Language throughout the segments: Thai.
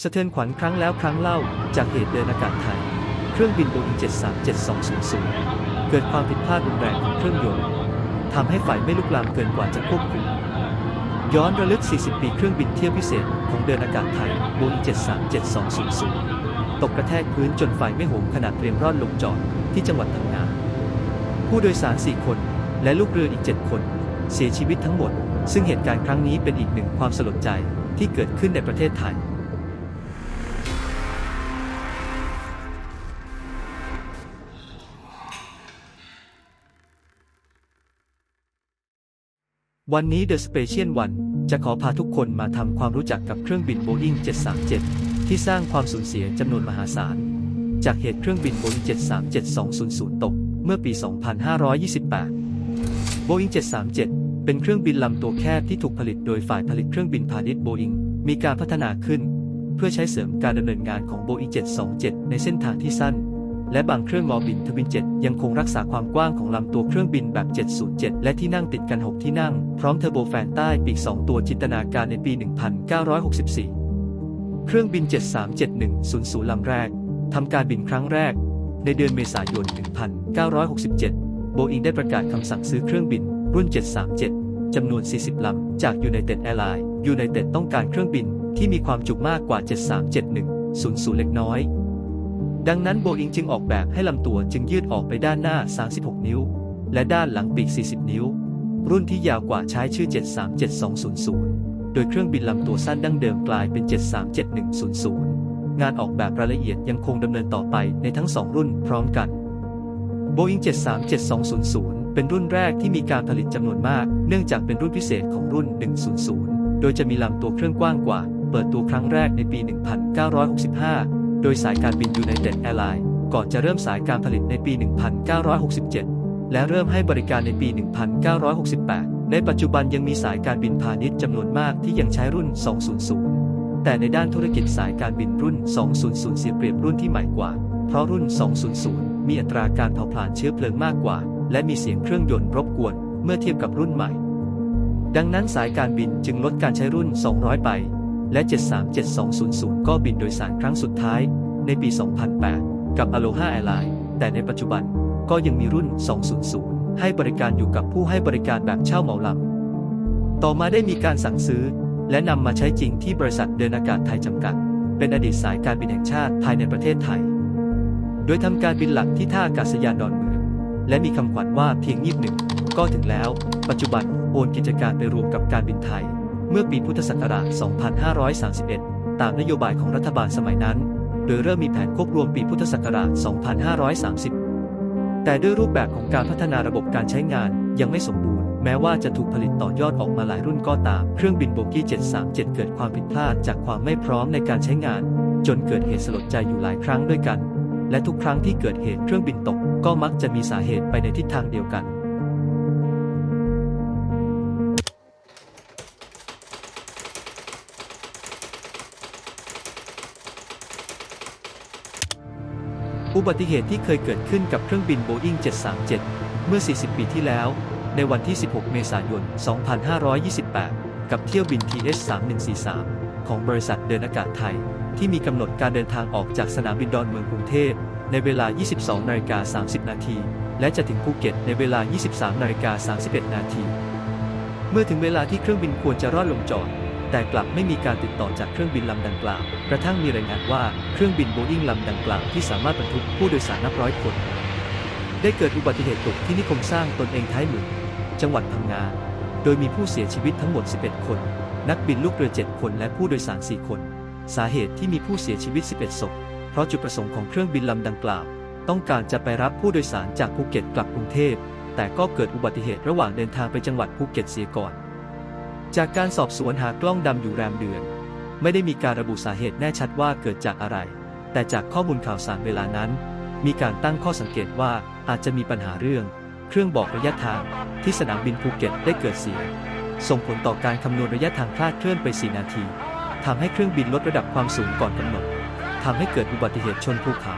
สะเทือนขวัญครั้งแล้วครั้งเล่า จากเหตุเดินอากาศไทย เครื่องบินโบอิง737-200 เกิดความผิดพลาดรุนแรงของเครื่องยนต์ทำให้ไฟไม่ลุกลามเกินกว่าจะควบคุม ย้อนระลึก 40 ปีเครื่องบินเที่ยวพิเศษของเดินอากาศไทยโบอิง737-200 ตกกระแทกพื้นจนไฟไม่โหมขนาดเตรียมร่อนลงจอดที่จังหวัดพังงาผู้โดยสาร 4 คน และลูกเรืออีก 7 คน เสียชีวิตทั้งหมด ซึ่งเหตุการณ์ครั้งนี้เป็นอีกหนึ่งความสลดใจที่เกิดขึ้นในประเทศไทย วันนี้ The Special One จะขอพาทุกคนมาทำความรู้จักกับเครื่องบิน Boeing 737 ที่สร้างความสูญเสียจำนวนมหาศาล จากเหตุเครื่องบิน Boeing 737-200 ตก เมื่อปี 2528 Boeing 737 เป็นเครื่องบินลำตัวแคบที่ถูกผลิตโดยฝ่ายผลิตเครื่องบินพาณิชย์ Boeing มีการพัฒนาขึ้น เพื่อใช้เสริมการดำเนินงานของ Boeing 727 ในเส้นทางที่สั้น และบางเครื่องลอบินทวินเจ็ยังคงรักษาความกว้างของลำตัวเครื่องบินแบบ 707 และที่นั่งติดกัน 6 ที่นั่ง พร้อมเทอร์โบแฟนใต้ปีก 2 ตัวจินตนาการในปี 1964 เครื่องบิน 737-100 ลำแรกทำการบินครั้งแรก ในเดือนเมษายน 1967 โบอิงได้ประกาศคำสั่งซื้อเครื่องบินรุ่น 737 จำนวน 40 ลำ จาก United Airlines United ต้องการเครื่องบินที่มีความจุมากกว่า 737-100 เล็กน้อย ดังนั้นโบอิงจึงออกแบบให้ลำตัวจึงยืดออกไปด้านหน้า 36 นิ้ว และด้านหลังปีก 40 นิ้ว รุ่นที่ยาวกว่าใช้ชื่อ 737-200 โดยเครื่องบินลำตัวสั้นดั้งเดิมกลายเป็น 737-100 งานออกแบบรายละเอียดยังคงดำเนินต่อไปในทั้งสองรุ่นพร้อมกัน Boeing 737-200 เป็นรุ่นแรกที่มีการผลิตจำนวนมาก เนื่องจากเป็นรุ่นพิเศษของรุ่น 100 โดยจะมีลำตัวเครื่องกว้างกว่า เปิดตัวครั้งแรกในปี 1965 โดยสายการบิน United Airlines ก่อนจะเริ่มสายการผลิตในปี 1967 และเริ่มให้บริการในปี 1968 ในปัจจุบันยังมีสายการบินพาณิชย์จำนวนมากที่ยังใช้รุ่น 200 แต่ในด้านธุรกิจสายการบินรุ่น 200 เสียเปรียบรุ่นที่ใหม่กว่า เพราะรุ่น 200 มีอัตราการเผาผลาญเชื้อเพลิงมากกว่า และมีเสียงเครื่องยนต์รบกวนเมื่อเทียบกับรุ่นใหม่ ดังนั้นสายการบินจึงลดการใช้รุ่น 200 ไป และ 737-200 ก็บินโดยสารครั้งสุดท้าย ในปี 2008 กับ Aloha Airlines แต่ในปัจจุบันก็ยังมีรุ่น 200 ให้บริการอยู่กับผู้ให้บริการแบบเช่าเหมาลำต่อมาได้มีการสั่งซื้อ และนำมาใช้จริงที่บริษัทเดินอากาศไทยจำกัด เป็นอดีตสายการบินแห่งชาติภายในประเทศไทย โดยทำการบินหลักที่ท่าอากาศยานดอนเมือง และมีคำขวัญว่าเพียงยีบหนึ่งก็ถึงแล้ว ปัจจุบันโอนกิจการไปรวมกับการบินไทย เมื่อปีพุทธศักราช 2531 ตามนโยบายของรัฐบาลสมัยนั้น โดยเริ่มมีแผนควบรวมปีพุทธศักราช 2530 แต่ด้วยรูปแบบของการพัฒนาระบบการใช้งานยังไม่สมบูรณ์ แม้ว่าจะถูกผลิตต่อยอดออกมาหลายรุ่นก็ตาม เครื่องบินโบกี้ 737 เกิดความผิดพลาดจากความไม่พร้อมในการใช้งาน จนเกิดเหตุสลดใจอยู่หลายครั้งด้วยกัน และทุกครั้งที่เกิดเหตุเครื่องบินตก ก็มักจะมีสาเหตุไปในทิศทางเดียวกัน อุบัติเหตุที่เคยเกิดขึ้นกับเครื่องบิน Boeing 737 เมื่อ 40 ปีที่แล้ว ในวันที่ 16 เมษายน 2528 กับเที่ยวบิน TH 3143 ของบริษัทเดินอากาศไทย ที่มีกำหนดการเดินทางออกจากสนามบินดอนเมืองกรุงเทพ ในเวลา 22 นาฬิกา 30 นาที และจะถึงภูเก็ตในเวลา 23 นาฬิกา 31 นาที เมื่อถึงเวลาที่เครื่องบินควรจะรอดลงจอด แต่กลับไม่มีการติดต่อจากเครื่องบินลำดังกล่าว กระทั่งมีรายงานว่าเครื่องบินโบอิงลำดังกล่าวที่สามารถบรรทุกผู้โดยสารนับร้อยคน ได้เกิดอุบัติเหตุตกที่นิคมสร้างตนเองท้ายหมู่จังหวัดพังงา โดยมีผู้เสียชีวิตทั้งหมด 11 คน นักบินลูกเรือ 7 คน และผู้โดยสาร 4 คน สาเหตุที่มีผู้เสียชีวิต 11 ศพ เพราะจุดประสงค์ของเครื่องบินลำดังกล่าว ต้องการจะไปรับผู้โดยสารจากภูเก็ตกลับกรุงเทพ แต่ก็เกิดอุบัติเหตุระหว่างเดินทางไปจังหวัดภูเก็ตเสียก่อน จากการสอบสวนหากล้องดำอยู่แรมเดือน ไม่ได้มีการระบุสาเหตุแน่ชัดว่าเกิดจากอะไร แต่จากข้อมูลข่าวสารเวลานั้น มีการตั้งข้อสังเกตว่าอาจจะมีปัญหาเรื่อง เครื่องบอกระยะทางที่สนามบินภูเก็ตได้เกิดเสีย ส่งผลต่อการคำนวณระยะทางคลาดเคลื่อนไป 4 นาทีทำให้เครื่องบินลดระดับความสูงก่อนกำหนดทำให้เกิดอุบัติเหตุชนภูเขา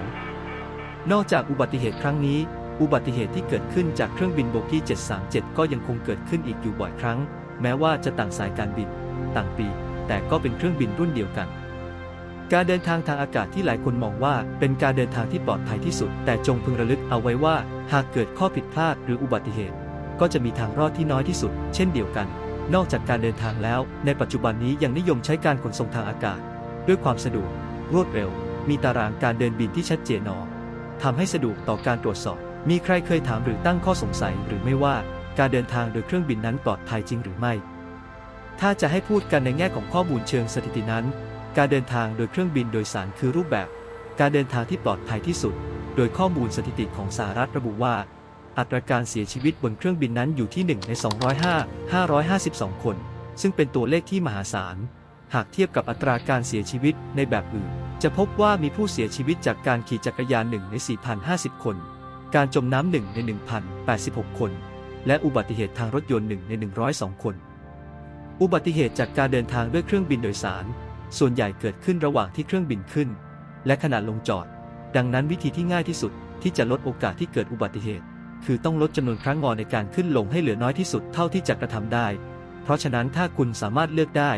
นอกจากอุบัติเหตุครั้งนี้ อุบัติเหตุที่เกิดขึ้นจากเครื่องบินโบกี้ 737 ก็ยังคงเกิดขึ้นอีกอยู่บ่อยครั้ง แม้ว่าจะต่างสายการบิน ต่างปี แต่ก็เป็นเครื่องบินรุ่นเดียวกัน การเดินทางทางอากาศที่หลายคนมองว่าเป็นการเดินทางที่ปลอดภัยที่สุด แต่จงพึงระลึกเอาไว้ว่า หากเกิดข้อผิดพลาดหรืออุบัติเหตุ ก็จะมีทางรอดที่น้อยที่สุด เช่นเดียวกัน นอกจากการเดินทางแล้ว ในปัจจุบันนี้ยังนิยมใช้การขนส่งทางอากาศ ด้วยความสะดวก รวดเร็ว มีตารางการเดินบินที่ชัดเจนหนอทำให้สะดวกต่อการตรวจสอบ มีใครเคยถามหรือตั้งข้อสงสัยหรือไม่ว่า การเดินทางโดยเครื่องบินนั้นปลอดภัยจริงหรือไม่ ถ้าจะให้พูดกันในแง่ของข้อมูลเชิงสถิตินั้น การเดินทางโดยเครื่องบินโดยสารคือรูปแบบ การเดินทางที่ปลอดภัยที่สุด โดยข้อมูลสถิติของสหรัฐระบุว่า อัตราการเสียชีวิตบนเครื่องบินนั้นอยู่ที่ 1 ใน 205 552 คน ซึ่งเป็นตัวเลขที่มหาศาล หากเทียบกับอัตราการเสียชีวิตในแบบอื่น จะพบว่ามีผู้เสียชีวิตจากการขี่จักรยาน1ใน4,050 คน การจมน้ำ1ใน1,086 คน และอุบัติเหตุทางรถยนต์1ใน 102 คน อุบัติเหตุจากการเดินทางด้วยเครื่องบินโดยสาร ส่วนใหญ่เกิดขึ้นระหว่างที่เครื่องบินขึ้น และขณะลงจอด ดังนั้นวิธีที่ง่ายที่สุดที่จะลดโอกาสที่เกิดอุบัติเหตุ คือต้องลดจำนวนครั้งงอในการขึ้นลงให้เหลือน้อยที่สุดเท่าที่จะกระทำได้ เพราะฉะนั้นถ้าคุณสามารถเลือกได้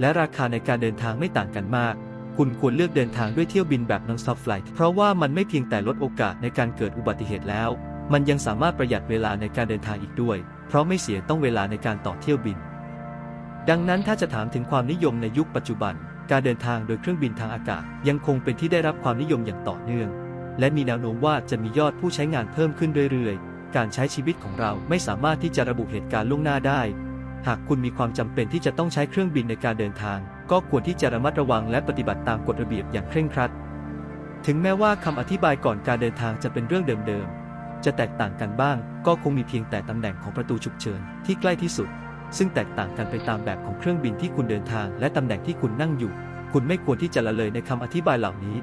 และราคาในการเดินทางไม่ต่างกันมากคุณควรเลือกเดินทางด้วยเที่ยวบินแบบ non-stop flight เพราะว่ามันไม่เพียงแต่ลดโอกาสในการเกิดอุบัติเหตุแล้ว มันยังสามารถประหยัดเวลาในการเดินทางอีกด้วย เพราะไม่เสียต้องเวลาในการต่อเที่ยวบิน ดังนั้นถ้าจะถามถึงความนิยมในยุคปัจจุบัน การเดินทางโดยเครื่องบินทางอากาศ ยังคงเป็นที่ได้รับความนิยมอย่างต่อเนื่อง และมีแนวโน้มว่าจะมียอดผู้ใช้งานเพิ่มขึ้นเรื่อยๆ การใช้ชีวิตของเราไม่สามารถที่จะระบุเหตุการณ์ล่วงหน้าได้ หากคุณมีความจำเป็นที่จะต้องใช้เครื่องบินในการเดินทาง ก็ควรที่จะระมัดระวังและปฏิบัติตามกฎระเบียบอย่างเคร่งครัด ถึงแม้ว่าคำอธิบายก่อนการเดินทางจะเป็นเรื่องเดิมๆ จะแตกต่างกันบ้าง ก็คงมีเพียงแต่ตำแหน่งของประตูฉุกเฉินที่ใกล้ที่สุด ซึ่งแตกต่างกันไปตามแบบของเครื่องบินที่คุณเดินทาง และตำแหน่งที่คุณนั่งอยู่ คุณไม่ควรที่จะละเลยในคำอธิบายเหล่านี้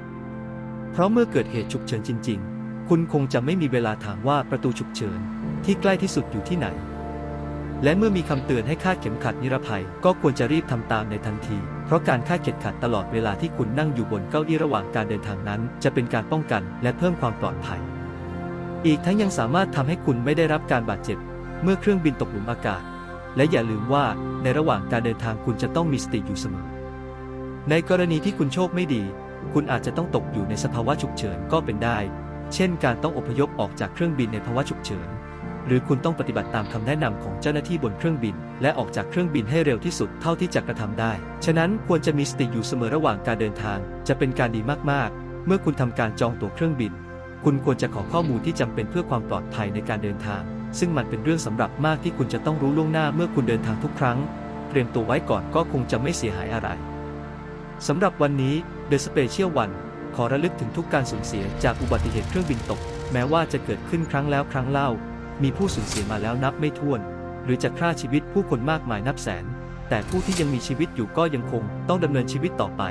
เพราะเมื่อเกิดเหตุฉุกเฉินจริง ๆ คุณคงจะไม่มีเวลาถามว่าประตูฉุกเฉินที่ใกล้ที่สุดอยู่ที่ไหน และเมื่อมีคำเตือนให้คาดเข็มขัดนิรภัย ก็ควรจะรีบทำตามในทันที เพราะการคาดเข็มขัดตลอดเวลาที่คุณนั่งอยู่บนเก้าอี้ระหว่างการเดินทางนั้น จะเป็นการป้องกันและเพิ่มความปลอดภัย อีกทั้งยังสามารถทำให้คุณไม่ได้รับการบาดเจ็บ เมื่อเครื่องบินตกหลุมอากาศ และอย่าลืมว่าในระหว่างการเดินทางคุณจะต้องมีสติอยู่เสมอ ในกรณีที่คุณโชคไม่ดี คุณอาจจะต้องตกอยู่ในสภาวะฉุกเฉินก็เป็นได้ เช่น การต้องอพยพออกจากเครื่องบินในภาวะฉุกเฉิน หรือคุณต้องปฏิบัติตามคำแนะนำของเจ้าหน้าที่บนเครื่องบิน และออกจากเครื่องบินให้เร็วที่สุดเท่าที่จะกระทำได้ ฉะนั้นควรจะมีสติอยู่เสมอระหว่างการเดินทาง จะเป็นการดีมากๆ เมื่อคุณทำการจองตั๋วเครื่องบิน คุณควรจะขอข้อมูลที่จำเป็นเพื่อความปลอดภัยในการเดินทาง ซึ่งมันเป็นเรื่องสำหรับมากที่คุณจะต้องรู้ล่วงหน้าเมื่อคุณเดินทางทุกครั้ง เตรียมตัวไว้ก่อนก็คงจะไม่เสียหายอะไรสำหรับวันนี้ The Special One ขอระลึกถึงทุกการสูญเสียจากอุบัติเหตุเครื่องบินตก แม้ว่าจะเกิดขึ้นครั้งแล้วครั้งเล่า มีผู้สูญเสียมาแล้วนับไม่ถ้วน หรือจะฆ่าชีวิตผู้คนมากมายนับแสน แต่ผู้ที่ยังมีชีวิตอยู่ก็ยังคงต้องดำเนินชีวิตต่อไป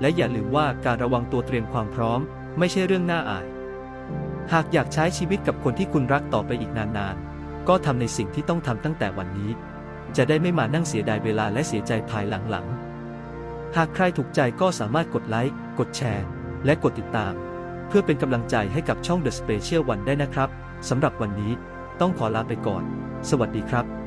และอย่าลืมว่าการระวังตัวเตรียมความพร้อม ไม่ใช่เรื่องน่าอาย หากอยากใช้ชีวิตกับคนที่คุณรักต่อไปอีกนานๆ ก็ทำในสิ่งที่ต้องทำตั้งแต่วันนี้ จะได้ไม่มานั่งเสียดายเวลาและเสียใจภายหลังๆ หากใครถูกใจก็สามารถกดไลค์ กดแชร์ และกดติดตาม เพื่อเป็นกำลังใจให้กับช่อง The Special One ได้นะครับ สำหรับวันนี้ต้องขอลาไปก่อน สวัสดีครับ